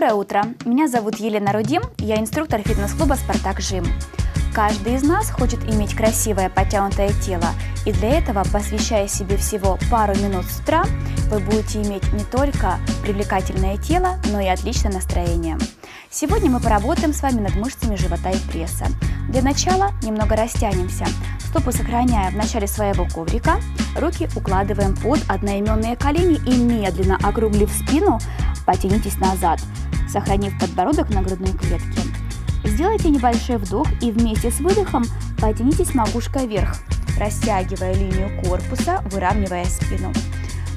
Доброе утро! Меня зовут Елена Рудим, я инструктор фитнес-клуба «Спартак Жим». Каждый из нас хочет иметь красивое подтянутое тело, и для этого, посвящая себе всего пару минут с утра, вы будете иметь не только привлекательное тело, но и отличное настроение. Сегодня мы поработаем с вами над мышцами живота и пресса. Для начала немного растянемся. Стопы сохраняя в начале своего коврика, руки укладываем под одноименные колени и медленно округлив спину, потянитесь назад, сохранив подбородок на грудной клетке. Сделайте небольшой вдох и вместе с выдохом потянитесь макушкой вверх, растягивая линию корпуса, выравнивая спину.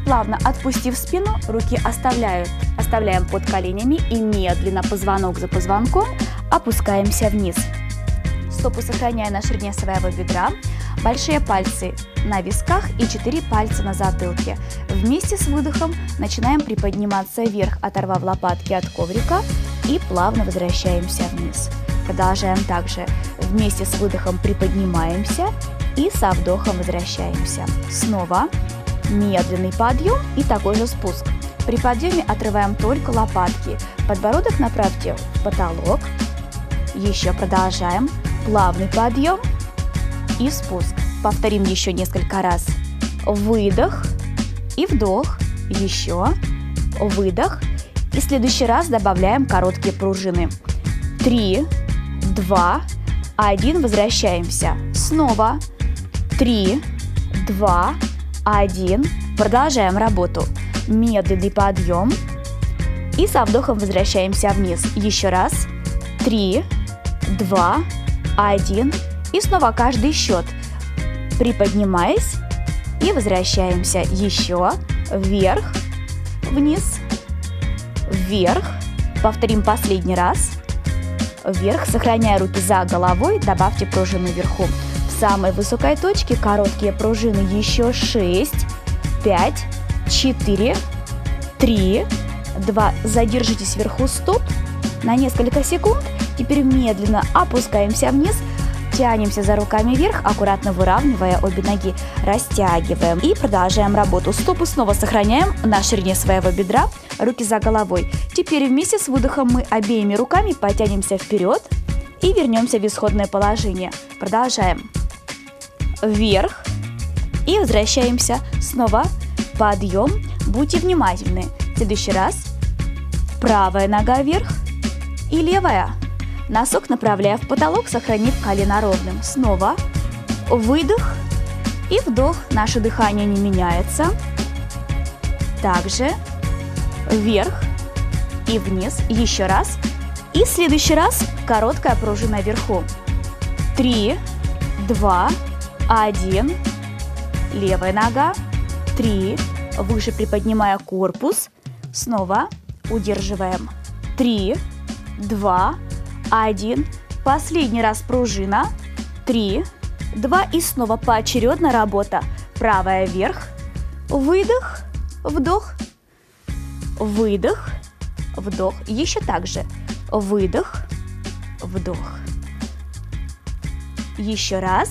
Плавно отпустив спину, руки оставляют, оставляем под коленями и медленно позвонок за позвонком опускаемся вниз. Стопы сохраняя на ширине своего бедра, большие пальцы на висках и 4 пальца на затылке. Вместе с выдохом начинаем приподниматься вверх, оторвав лопатки от коврика и плавно возвращаемся вниз. Продолжаем также. Вместе с выдохом приподнимаемся и со вдохом возвращаемся. Снова медленный подъем и такой же спуск. При подъеме отрываем только лопатки. Подбородок направьте в потолок. Еще продолжаем. Плавный подъем и спуск. Повторим еще несколько раз. Выдох и вдох. Еще. Выдох. И в следующий раз добавляем короткие пружины. Три, два, один. Возвращаемся. Снова. Три, два, 1. Продолжаем работу. Медленный подъем. И со вдохом возвращаемся вниз. Еще раз. 3, 2, 1. И снова каждый счет. Приподнимаясь и возвращаемся. Еще. Вверх, вниз, вверх. Повторим последний раз. Вверх, сохраняя руки за головой, добавьте пружину вверху самой высокой точке короткие пружины еще 6, 5, 4, 3, 2. Задержитесь вверху стоп на несколько секунд. Теперь медленно опускаемся вниз, тянемся за руками вверх, аккуратно выравнивая обе ноги, растягиваем и продолжаем работу. Стопы снова сохраняем на ширине своего бедра, руки за головой. Теперь вместе с выдохом мы обеими руками потянемся вперед и вернемся в исходное положение. Продолжаем вверх и возвращаемся снова подъем. Будьте внимательны. В следующий раз правая нога вверх и левая. Носок направляя в потолок, сохранив колено ровным. Снова выдох и вдох. Наше дыхание не меняется. Также вверх и вниз. Еще раз. И в следующий раз короткая пружина вверху. Три, два, один. Левая нога. Три. Выше приподнимая корпус. Снова удерживаем. Три, два, один. Последний раз пружина. Три, два и снова поочередно работа. Правая вверх. Выдох, вдох, выдох, вдох. Еще так же. Выдох, вдох. Еще раз.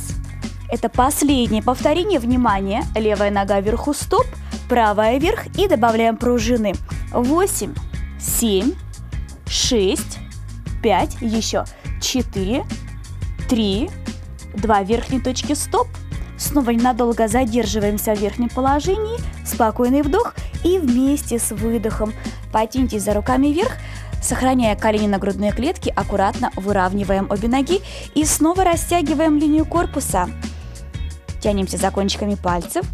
Это последнее повторение. Внимание. Левая нога вверху стоп, правая вверх и добавляем пружины. 8, 7, 6, 5, еще 4, 3, 2 верхней точки стоп. Снова ненадолго задерживаемся в верхнем положении. Спокойный вдох и вместе с выдохом потянитесь за руками вверх, сохраняя колени на грудной клетке, аккуратно выравниваем обе ноги и снова растягиваем линию корпуса. Тянемся за кончиками пальцев.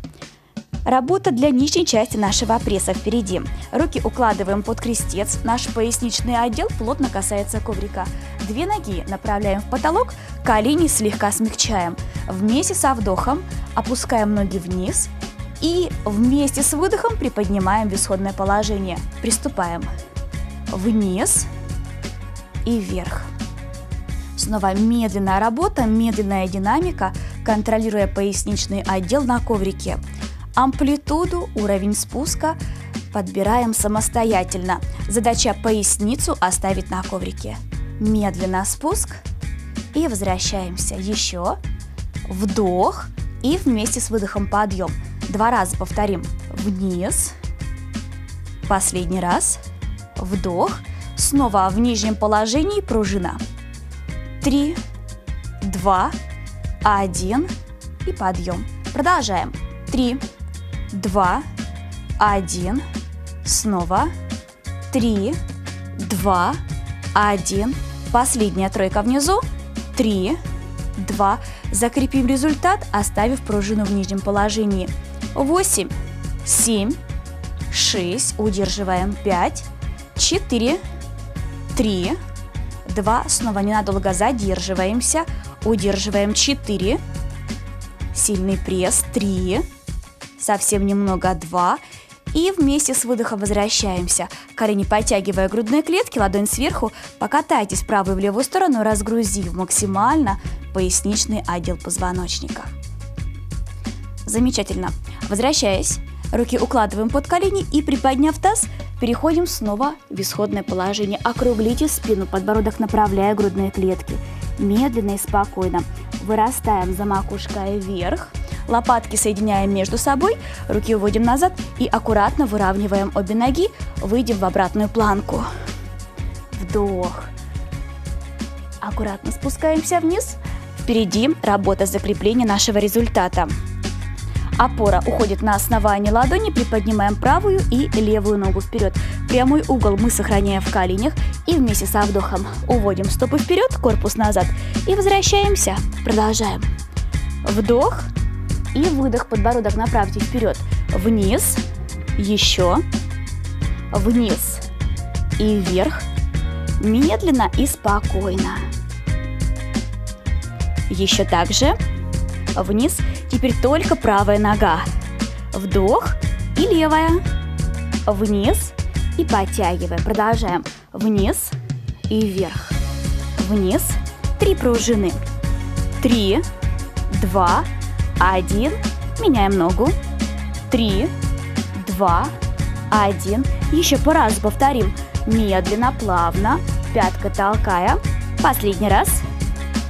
Работа для нижней части нашего пресса впереди. Руки укладываем под крестец. Наш поясничный отдел плотно касается коврика. Две ноги направляем в потолок, колени слегка смягчаем. Вместе со вдохом опускаем ноги вниз и вместе с выдохом приподнимаем в исходное положение. Приступаем. Вниз и вверх. Снова медленная работа, медленная динамика – контролируя поясничный отдел на коврике. Амплитуду, уровень спуска подбираем самостоятельно. Задача поясницу оставить на коврике. Медленно спуск и возвращаемся. Еще вдох и вместе с выдохом подъем. Два раза повторим. Вниз. Последний раз. Вдох. Снова в нижнем положении пружина. Три, два, один и подъем. Продолжаем. Три, два, один, снова. Три, два, один. Последняя тройка внизу. Три, два. Закрепим результат, оставив пружину в нижнем положении. Восемь, семь, шесть. Удерживаем. Пять, четыре, три, два. Снова ненадолго задерживаемся. Удерживаем 4. Сильный пресс 3. Совсем немного 2. И вместе с выдохом возвращаемся. Колени подтягивая грудные клетки, ладонь сверху. Покатайтесь в правую и в левую сторону, разгрузив максимально поясничный отдел позвоночника. Замечательно. Возвращаясь, руки укладываем под колени и приподняв таз, переходим снова в исходное положение. Округлите спину, подбородок направляя грудные клетки – медленно и спокойно. Вырастаем за макушкой вверх, лопатки соединяем между собой, руки уводим назад и аккуратно выравниваем обе ноги, выйдем в обратную планку. Вдох. Аккуратно спускаемся вниз. Впереди работа закрепления нашего результата. Опора уходит на основание ладони, приподнимаем правую и левую ногу вперед. Прямой угол мы сохраняем в коленях и вместе со вдохом уводим стопы вперед, корпус назад и возвращаемся. Продолжаем. Вдох и выдох, подбородок направьте вперед. Вниз, еще, вниз и вверх. Медленно и спокойно. Еще так же. Вниз Теперь только правая нога. Вдох и левая. Вниз и подтягиваем. Продолжаем. Вниз и вверх. Вниз. Три пружины. Три, два, один. Меняем ногу. Три, два, один. Еще по разу повторим. Медленно, плавно. Пятка толкая. Последний раз.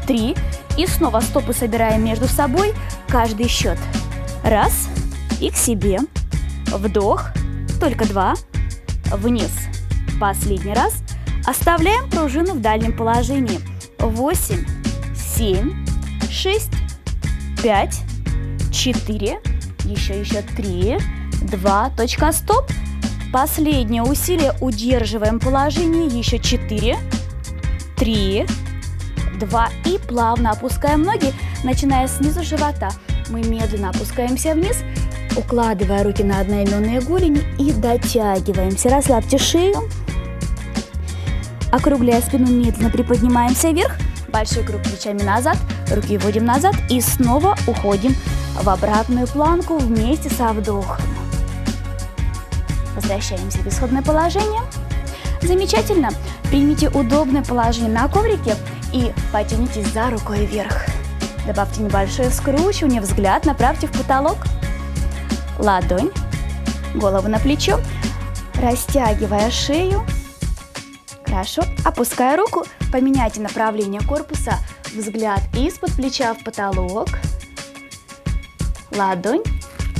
Три. И снова стопы собираем между собой каждый счет. Раз и к себе. Вдох, только два. Вниз. Последний раз. Оставляем пружину в дальнем положении. Восемь, семь, шесть, пять, четыре, еще, еще три, два, точка, стоп. Последнее усилие удерживаем положение, еще четыре, три, два и плавно опускаем ноги, начиная снизу живота. Мы медленно опускаемся вниз, укладывая руки на одноименные голени и дотягиваемся. Расслабьте шею. Округляя спину, медленно приподнимаемся вверх. Большой круг плечами назад, руки вводим назад и снова уходим в обратную планку вместе со вдохом. Возвращаемся в исходное положение. Замечательно. Примите удобное положение на коврике и потянитесь за рукой вверх. Добавьте небольшое скручивание, взгляд направьте в потолок. Ладонь, голову на плечо, растягивая шею. Хорошо. Опуская руку, поменяйте направление корпуса, взгляд из-под плеча в потолок. Ладонь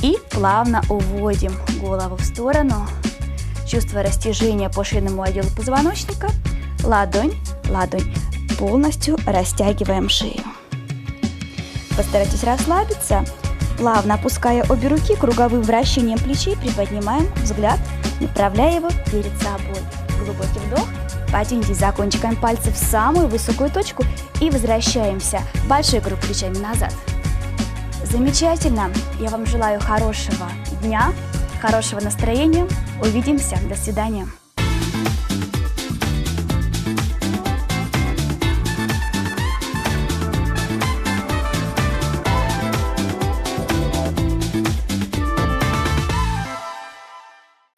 и плавно уводим голову в сторону, чувствуя растяжение по шейному отделу позвоночника. Ладонь, ладонь полностью растягиваем шею. Постарайтесь расслабиться, плавно опуская обе руки круговым вращением плечей, приподнимаем взгляд, направляя его перед собой. Глубокий вдох, потянитесь за кончиками пальцев в самую высокую точку и возвращаемся. Большой круг плечами назад. Замечательно! Я вам желаю хорошего дня, хорошего настроения. Увидимся. До свидания.